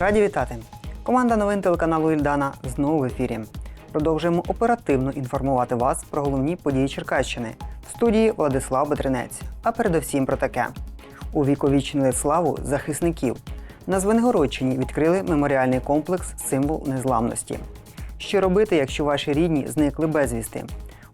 Раді вітати! Команда новин телеканалу Ільдана знову в ефірі. Продовжуємо оперативно інформувати вас про головні події Черкащини в студії Владислав Бетринець. А передовсім про таке: увіковічнили славу захисників. На Звенигородчині відкрили меморіальний комплекс Символ незламності. Що робити, якщо ваші рідні зникли безвісти?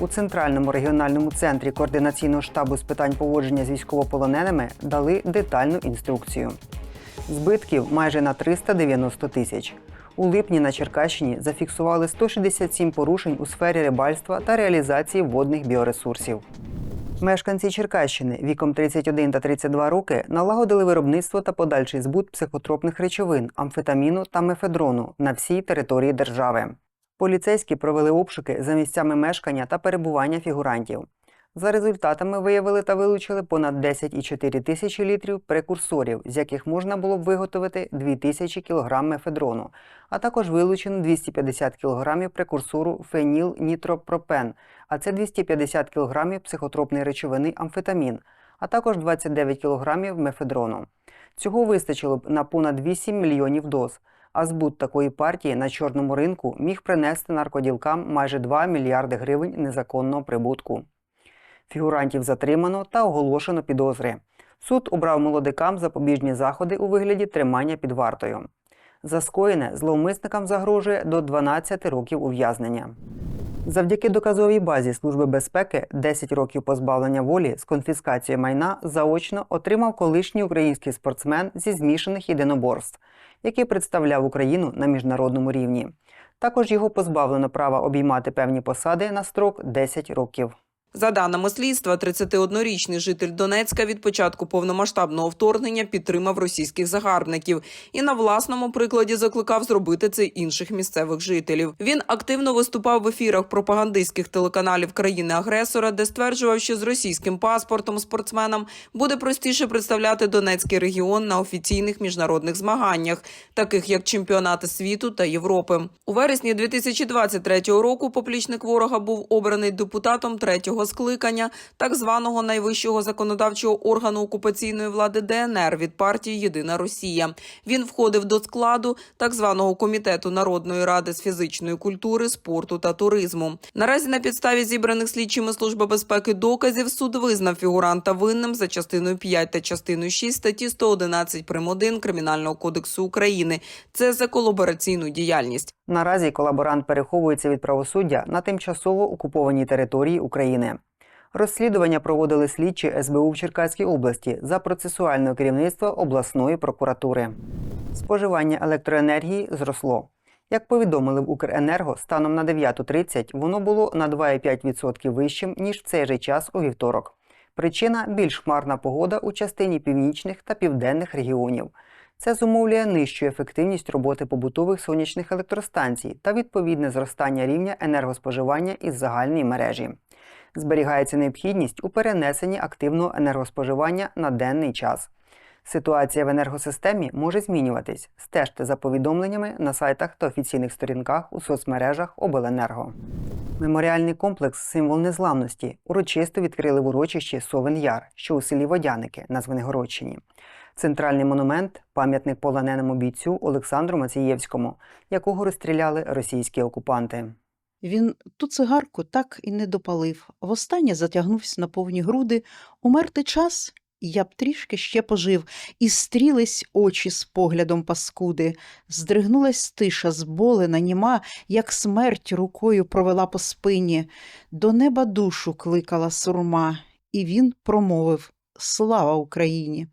У центральному регіональному центрі координаційного штабу з питань поводження з військовополоненими дали детальну інструкцію. Збитків майже на 390 тисяч. У липні на Черкащині зафіксували 167 порушень у сфері рибальства та реалізації водних біоресурсів. Мешканці Черкащини віком 31 та 32 роки налагодили виробництво та подальший збут психотропних речовин, амфетаміну та мефедрону на всій території держави. Поліцейські провели обшуки за місцями мешкання та перебування фігурантів. За результатами виявили та вилучили понад 10,4 тисячі літрів прекурсорів, з яких можна було б виготовити 2 тисячі кг мефедрону, а також вилучено 250 кг прекурсору фенілнітропропен, а це 250 кг психотропної речовини амфетамін, а також 29 кг мефедрону. Цього вистачило б на понад 8 мільйонів доз. А збут такої партії на чорному ринку міг принести наркоділкам майже 2 мільярди гривень незаконного прибутку. Фігурантів затримано та оголошено підозри. Суд обрав молодикам запобіжні заходи у вигляді тримання під вартою. За скоєне зловмисникам загрожує до 12 років ув'язнення. Завдяки доказовій базі Служби безпеки 10 років позбавлення волі з конфіскацією майна заочно отримав колишній український спортсмен зі змішаних єдиноборств, який представляв Україну на міжнародному рівні. Також його позбавлено права обіймати певні посади на строк 10 років. За даними слідства, 31-річний житель Донецька від початку повномасштабного вторгнення підтримав російських загарбників і на власному прикладі закликав зробити це інших місцевих жителів. Він активно виступав в ефірах пропагандистських телеканалів країни-агресора, де стверджував, що з російським паспортом спортсменам буде простіше представляти Донецький регіон на офіційних міжнародних змаганнях, таких як чемпіонати світу та Європи. У вересні 2023 року поплічник ворога був обраний депутатом третього скликання так званого найвищого законодавчого органу окупаційної влади ДНР від партії Єдина Росія. Він входив до складу так званого комітету Народної ради з фізичної культури, спорту та туризму. Наразі на підставі зібраних слідчими служби безпеки доказів суд визнав фігуранта винним за частиною 5 та частиною 6 статті 111 прим. 1 Кримінального кодексу України. Це за колабораційну діяльність. Наразі колаборант переховується від правосуддя на тимчасово окупованій території України. Розслідування проводили слідчі СБУ в Черкаській області за процесуального керівництва обласної прокуратури. Споживання електроенергії зросло. Як повідомили в Укренерго, станом на 9.30 воно було на 2,5% вищим, ніж в цей же час у вівторок. Причина більш хмарна погода у частині північних та південних регіонів. Це зумовлює нижчу ефективність роботи побутових сонячних електростанцій та відповідне зростання рівня енергоспоживання із загальної мережі. Зберігається необхідність у перенесенні активного енергоспоживання на денний час. Ситуація в енергосистемі може змінюватись. Стежте за повідомленнями на сайтах та офіційних сторінках у соцмережах Обленерго. Меморіальний комплекс Символ незламності урочисто відкрили в урочищі Совен Яр, що у селі Водяники на Звенигородщині. Центральний монумент пам'ятник полоненому бійцю Олександру Мацієвському, якого розстріляли російські окупанти. Він ту цигарку так і не допалив. Востаннє затягнувся на повні груди. Умерти час, я б трішки ще пожив, і стрілись очі з поглядом паскуди. Здригнулась тиша, зболена, німа, як смерть рукою провела по спині. До неба душу кликала сурма, і він промовив Слава Україні!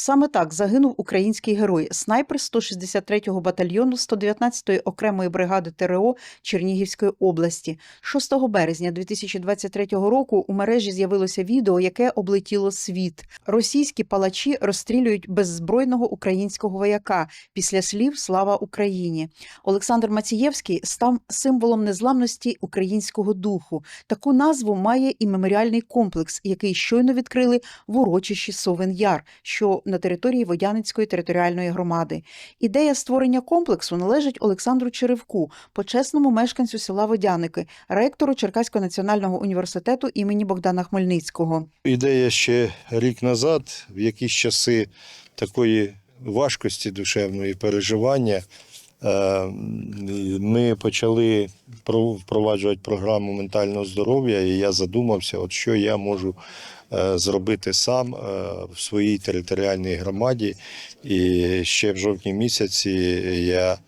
Саме так загинув український герой, снайпер 163-го батальйону 119-ї окремої бригади ТРО Чернігівської області. 6 березня 2023 року у мережі з'явилося відео, яке облетіло світ. Російські палачі розстрілюють беззбройного українського вояка після слів Слава Україні. Олександр Мацієвський став символом незламності українського духу. Таку назву має і меморіальний комплекс, який щойно відкрили в урочищі Совен Яр, що на території Водяницької територіальної громади. Ідея створення комплексу належить Олександру Черевку, почесному мешканцю села Водяники, ректору Черкаського національного університету імені Богдана Хмельницького. Ідея ще рік назад, в якісь часи такої важкості душевної переживання. Е, Ми почали про- впроваджувати програму ментального здоров'я, і я задумався, от що я можу зробити сам е, в своїй територіальній громаді. І ще в жовтні місяці я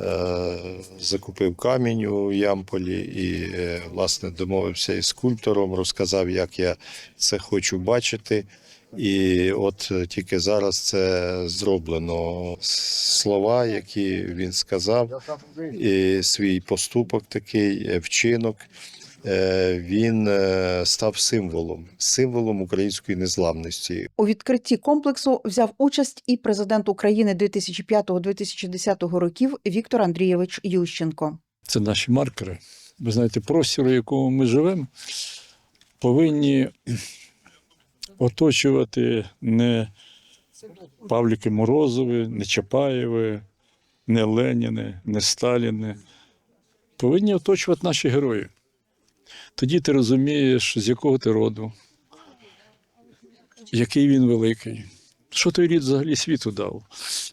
е, закупив камінь у Ямполі і, е, власне, домовився із скульптором, розказав, як я це хочу бачити. І от е, тільки зараз це зроблено. Слова, які він сказав, і свій поступок такий, е, вчинок, е, він е, став символом, символом української незламності. У відкритті комплексу взяв участь і президент України 2005-2010 років Віктор Андрійович Ющенко. це наші маркери. Ви знаєте, простір, у якому ми живемо, повинні оточувати не Павліки Морозови, не Чапаєви, не Леніни, не Сталіни. Повинні оточувати наші герої. Тоді ти розумієш, з якого ти роду, який він великий, що той рід взагалі світу дав.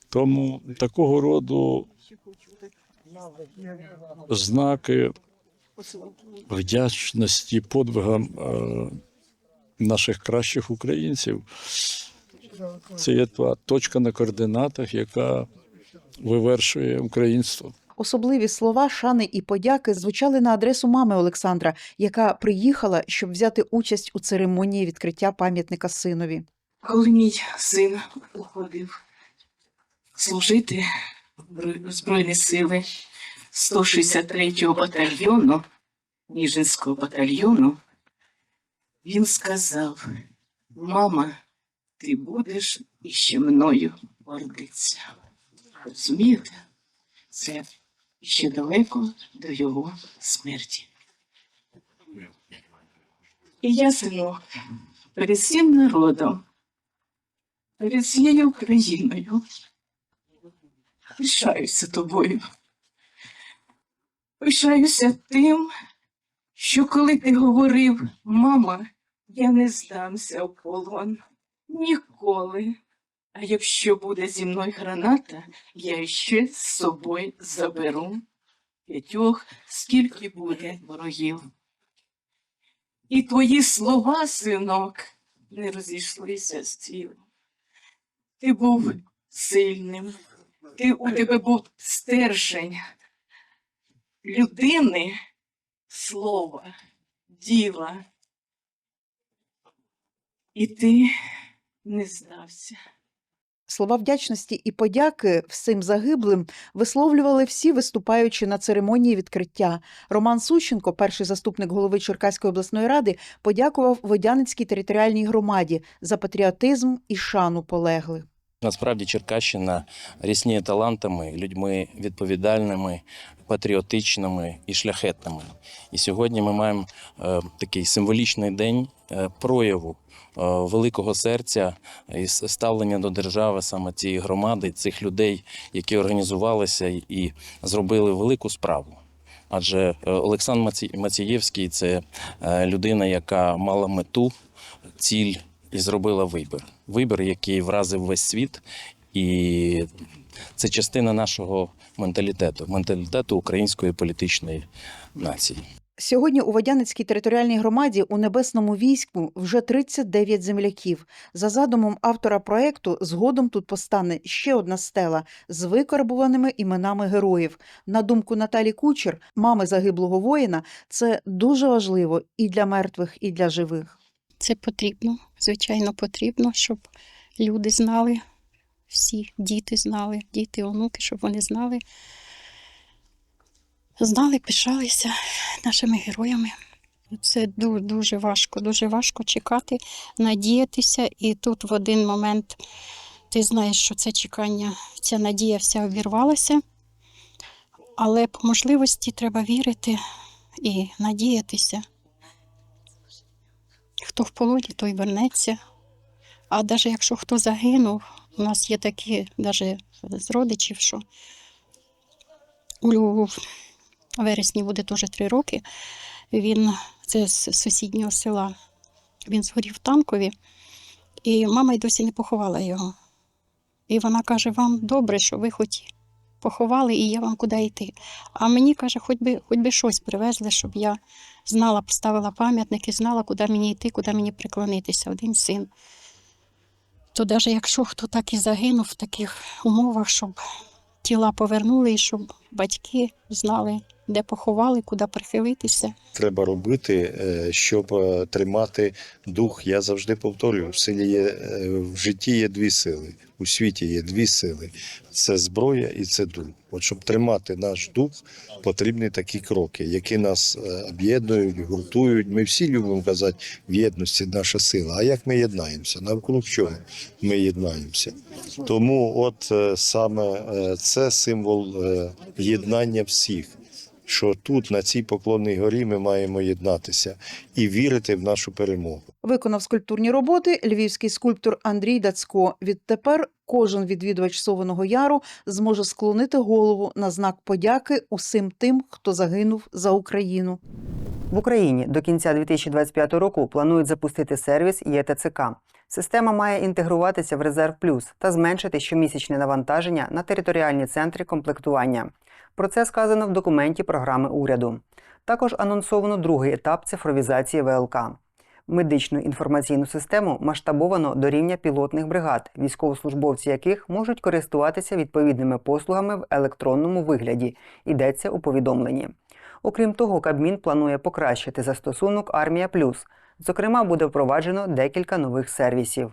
Тому такого роду знаки вдячності подвигам е, наших кращих українців. Це є та точка на координатах, яка вивершує українство. Особливі слова шани і подяки звучали на адресу мами Олександра, яка приїхала, щоб взяти участь у церемонії відкриття пам'ятника синові. Коли мій син уходив служити в Збройні сили 163-го батальйону, Ніжинського батальйону, він сказав: Мама, ти будеш іще мною гордитися. Розумієте? Це ще далеко до його смерті. І я, синок, перед всім народом перед всією Україною. Пишаюся тобою. Пишаюся тим, що коли ти говорив, мама, я не здамся в полон ніколи. А якщо буде зі мною граната, я ще з собою заберу п'ятьох, скільки буде ворогів. І твої слова, синок, не розійшлися з тілом. Ти був сильним, ти, у тебе був стержень людини, слова, діла. І ти не здався. Слова вдячності і подяки всім загиблим висловлювали всі виступаючі на церемонії відкриття. Роман Сущенко, перший заступник голови Черкаської обласної ради, подякував Водяницькій територіальній громаді за патріотизм і шану полеглих. Насправді Черкащина рісніє талантами, людьми відповідальними, патріотичними і шляхетними. І сьогодні ми маємо е, такий символічний день е, прояву великого серця і ставлення до держави саме цієї громади, цих людей, які організувалися і- зробили велику справу. Адже е, Олександр Маці- Мацієвський це е, людина, яка мала мету, ціль і зробила вибір. Вибір, який вразив весь світ, і це частина нашого менталітету, менталітету української політичної нації. Сьогодні у Водяницькій територіальній громаді у небесному війську вже 39 земляків. За задумом автора проекту, згодом тут постане ще одна стела з викарбуваними іменами героїв. На думку Наталі Кучер, мами загиблого воїна, це дуже важливо і для мертвих, і для живих. Це потрібно, звичайно, потрібно, щоб люди знали, всі діти знали, діти, онуки, щоб вони знали, знали, пишалися нашими героями. Це ду- дуже важко, дуже важко чекати, надіятися, і тут в один момент ти знаєш, що це чекання, ця надія вся обірвалася. Але по можливості треба вірити і надіятися. Хто в полоні, той вернеться. А навіть якщо хто загинув, у нас є такі навіть з родичів, що у вересні буде теж три роки. Він це з сусіднього села. Він згорів в танкові, і мама й досі не поховала його. І вона каже: вам добре, що ви хоч поховали, і є вам куди йти. А мені каже, хоч би, хоч би щось привезли, щоб я знала, поставила пам'ятник і знала, куди мені йти, куди мені приклонитися. Один син. То навіть якщо хто так і загинув в таких умовах, щоб тіла повернули, і щоб батьки знали, де поховали, куди прихилитися. Треба робити, е, щоб е, тримати дух. Я завжди повторюю, в силі є е, в житті є дві сили, у світі є дві сили: це зброя і це дух. От щоб тримати наш дух, потрібні такі кроки, які нас об'єднують, гуртують. Ми всі любимо казати, в єдності наша сила. А як ми єднаємося? Навколо чого ми єднаємося? Тому, от саме це символ єднання всіх. Що тут, на цій поклонній горі, ми маємо єднатися і вірити в нашу перемогу. Виконав скульптурні роботи львівський скульптор Андрій Дацько. Відтепер кожен відвідувач Совиного Яру зможе склонити голову на знак подяки усім тим, хто загинув за Україну. В Україні до кінця 2025 року планують запустити сервіс ЄТЦК. Система має інтегруватися в Резерв Плюс та зменшити щомісячне навантаження на територіальні центри комплектування. Про це сказано в документі програми уряду. Також анонсовано другий етап цифровізації ВЛК. Медичну інформаційну систему масштабовано до рівня пілотних бригад, військовослужбовці яких можуть користуватися відповідними послугами в електронному вигляді, йдеться у повідомленні. Окрім того, Кабмін планує покращити застосунок Армія Плюс. Зокрема, буде впроваджено декілька нових сервісів.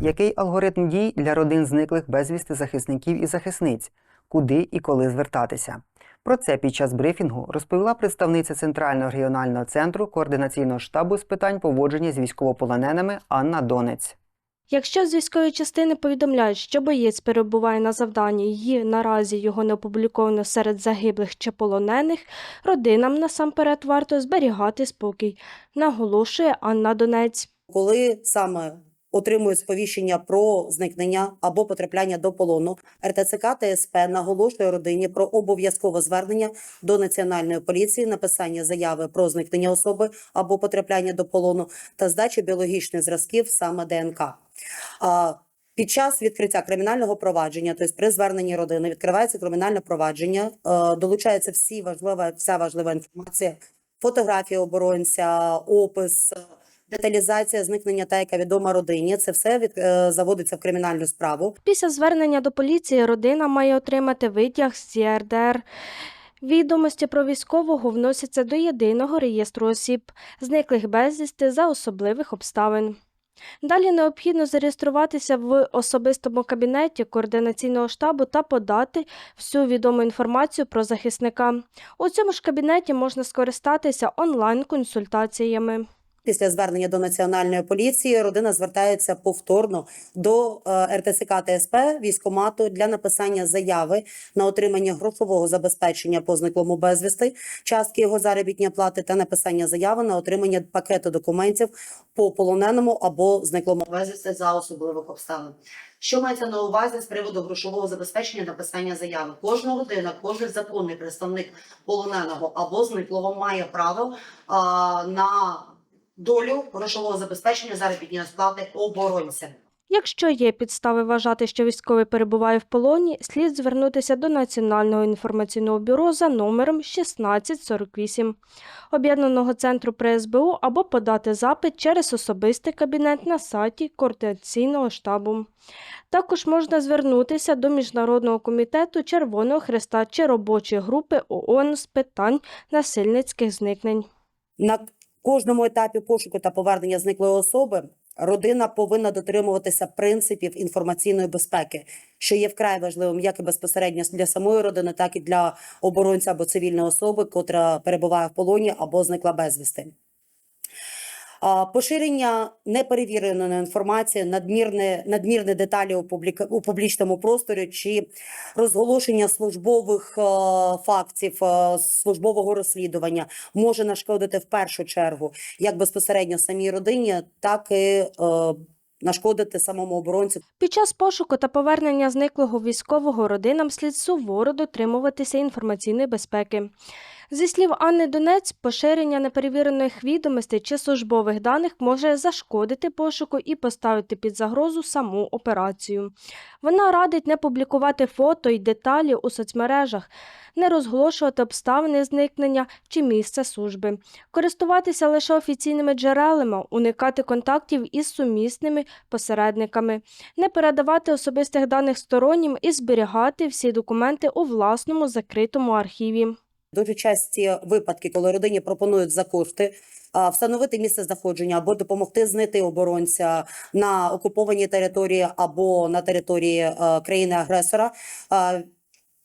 Який алгоритм дій для родин зниклих безвісти захисників і захисниць? Куди і коли звертатися? Про це під час брифінгу розповіла представниця Центрального регіонального центру координаційного штабу з питань поводження з військовополоненими Анна Донець. Якщо з військової частини повідомляють, що боєць перебуває на завданні і наразі його не опубліковано серед загиблих чи полонених, родинам насамперед варто зберігати спокій, наголошує Анна Донець. коли саме отримують сповіщення про зникнення або потрапляння до полону, РТЦК ТСП наголошує родині про обов'язкове звернення до національної поліції, написання заяви про зникнення особи або потрапляння до полону та здачі біологічних зразків саме ДНК. Під час відкриття кримінального провадження, тобто при зверненні родини, відкривається кримінальне провадження, е, долучається всі важлива, вся важлива інформація, фотографія оборонця, опис, деталізація зникнення та яка відома родині. Це все від, е, заводиться в кримінальну справу. Після звернення до поліції родина має отримати витяг з ЄРДР. Відомості про військового вносяться до єдиного реєстру осіб, зниклих безвісти за особливих обставин. Далі необхідно зареєструватися в особистому кабінеті координаційного штабу та подати всю відому інформацію про захисника. У цьому ж кабінеті можна скористатися онлайн-консультаціями. Після звернення до національної поліції родина звертається повторно до е, РТЦК ТСП військомату для написання заяви на отримання грошового забезпечення по зниклому безвісти, частки його заробітної плати та написання заяви на отримання пакету документів по полоненому або зниклому безвісти за особливих обставин. Що мається на увазі з приводу грошового забезпечення написання заяви? Кожна людина, кожен законний представник полоненого або зниклого має право а, на долю грошового забезпечення заробітної сплати оборонця. Якщо є підстави вважати, що військовий перебуває в полоні, слід звернутися до Національного інформаційного бюро за номером 1648 Об'єднаного центру при СБУ або подати запит через особистий кабінет на сайті координаційного штабу. Також можна звернутися до Міжнародного комітету Червоного Хреста чи робочої групи ООН з питань насильницьких зникнень. На кожному етапі пошуку та повернення зниклої особи родина повинна дотримуватися принципів інформаційної безпеки, що є вкрай важливим як і безпосередньо для самої родини, так і для оборонця або цивільної особи, котра перебуває в полоні або зникла безвісти. Поширення неперевіреної інформації, надмірне, надмірне деталі у, публіка, у публічному просторі чи розголошення службових е, фактів, е, службового розслідування може нашкодити в першу чергу як безпосередньо самій родині, так і е, нашкодити самому оборонцю. Під час пошуку та повернення зниклого військового родинам слід суворо дотримуватися інформаційної безпеки. Зі слів Анни Донець, поширення неперевірених відомостей чи службових даних може зашкодити пошуку і поставити під загрозу саму операцію. Вона радить не публікувати фото й деталі у соцмережах, не розголошувати обставини зникнення чи місце служби, користуватися лише офіційними джерелами, уникати контактів із сумісними посередниками, не передавати особистих даних стороннім і зберігати всі документи у власному закритому архіві. Дуже часті випадки, коли родині пропонують за кошти встановити місце знаходження або допомогти знайти оборонця на окупованій території або на території е, країни-агресора.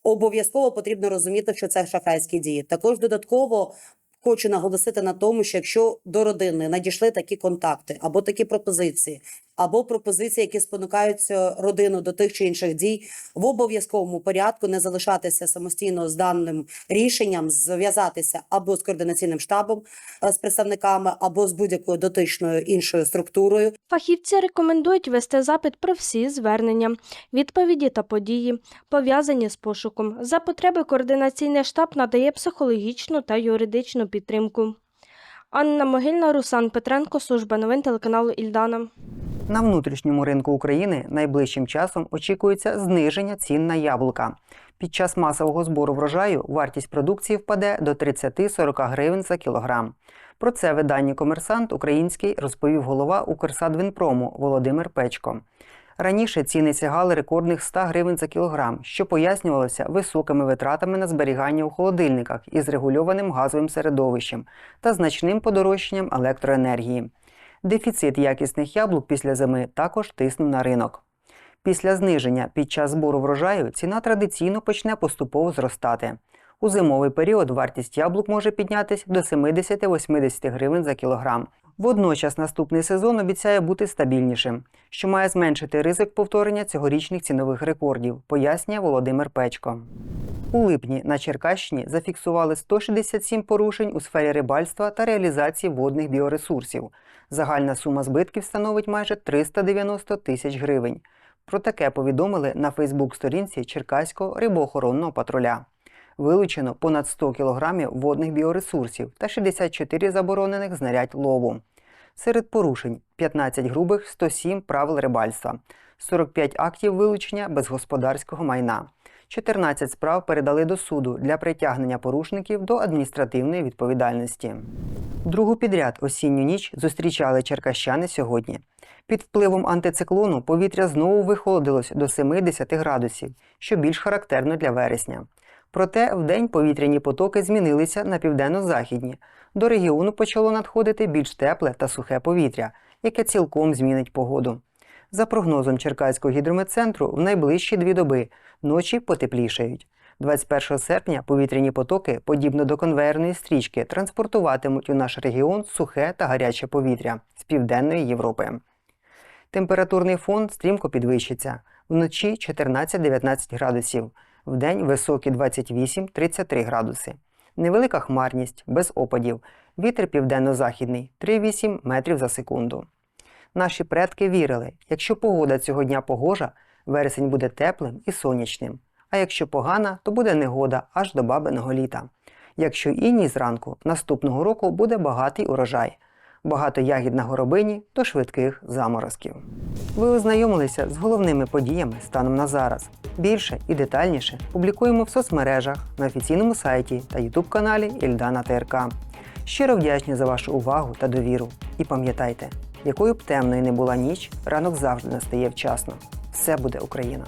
Обов'язково потрібно розуміти, що це шахрайські дії. Також додатково хочу наголосити на тому, що якщо до родини надійшли такі контакти або такі пропозиції, або пропозиції, які спонукаються родину до тих чи інших дій, в обов'язковому порядку не залишатися самостійно з даним рішенням, зв'язатися або з координаційним штабом е, з представниками, або з будь-якою дотичною іншою структурою, Фахівці рекомендують вести запит про всі звернення, відповіді та події, пов'язані з пошуком. За потреби координаційний штаб надає психологічну та юридичну підтримку. Анна Могильна, Руслан Петренко, служба новин телеканалу Ільдана. На внутрішньому ринку України найближчим часом очікується зниження цін на яблука. Під час масового збору врожаю вартість продукції впаде до 30-40 гривень за кілограм. Про це виданні Комерсант Український розповів голова Укрсадвінпрому Володимир Печко. Раніше ціни сягали рекордних 100 гривень за кілограм, що пояснювалося високими витратами на зберігання у холодильниках із регульованим газовим середовищем та значним подорожчанням електроенергії. Дефіцит якісних яблук після зими також тиснув на ринок. Після зниження під час збору врожаю ціна традиційно почне поступово зростати. У зимовий період вартість яблук може піднятися до 70-80 гривень за кілограм. Водночас наступний сезон обіцяє бути стабільнішим, що має зменшити ризик повторення цьогорічних цінових рекордів, пояснює Володимир Печко. У липні на Черкащині зафіксували 167 порушень у сфері рибальства та реалізації водних біоресурсів. Загальна сума збитків становить майже 390 тисяч гривень. Про таке повідомили на Фейсбук-сторінці Черкаського рибоохоронного патруля. Вилучено понад 100 кілограмів водних біоресурсів та 64 заборонених знарядь лову. Серед порушень 15 грубих, 107 правил рибальства, 45 актів вилучення безгосподарського майна. 14 справ передали до суду для притягнення порушників до адміністративної відповідальності. Другу підряд осінню ніч зустрічали черкащани сьогодні. Під впливом антициклону повітря знову вихолодилось до 70 градусів, що більш характерно для вересня. Проте вдень повітряні потоки змінилися на південно-західні. До регіону почало надходити більш тепле та сухе повітря, яке цілком змінить погоду. За прогнозом Черкаського гідрометцентру, в найближчі дві доби ночі потеплішають. 21 серпня повітряні потоки, подібно до конвейерної стрічки, транспортуватимуть у наш регіон сухе та гаряче повітря з південної Європи. Температурний фон стрімко підвищиться. Вночі 14-19 градусів, вдень високі 28-33 градуси. Невелика хмарність, без опадів. Вітер південно-західний 3,8 метрів за секунду. Наші предки вірили, якщо погода цього дня погожа, вересень буде теплим і сонячним. А якщо погана, то буде негода аж до бабиного літа. Якщо іній зранку, наступного року буде багатий урожай. Багато ягід на горобині до швидких заморозків. Ви ознайомилися з головними подіями станом на зараз. Більше і детальніше публікуємо в соцмережах, на офіційному сайті та ютуб каналі Ільдана ТРК. Щиро вдячні за вашу увагу та довіру. І пам'ятайте, якою б темною не була ніч, ранок завжди настає вчасно. Все буде Україна!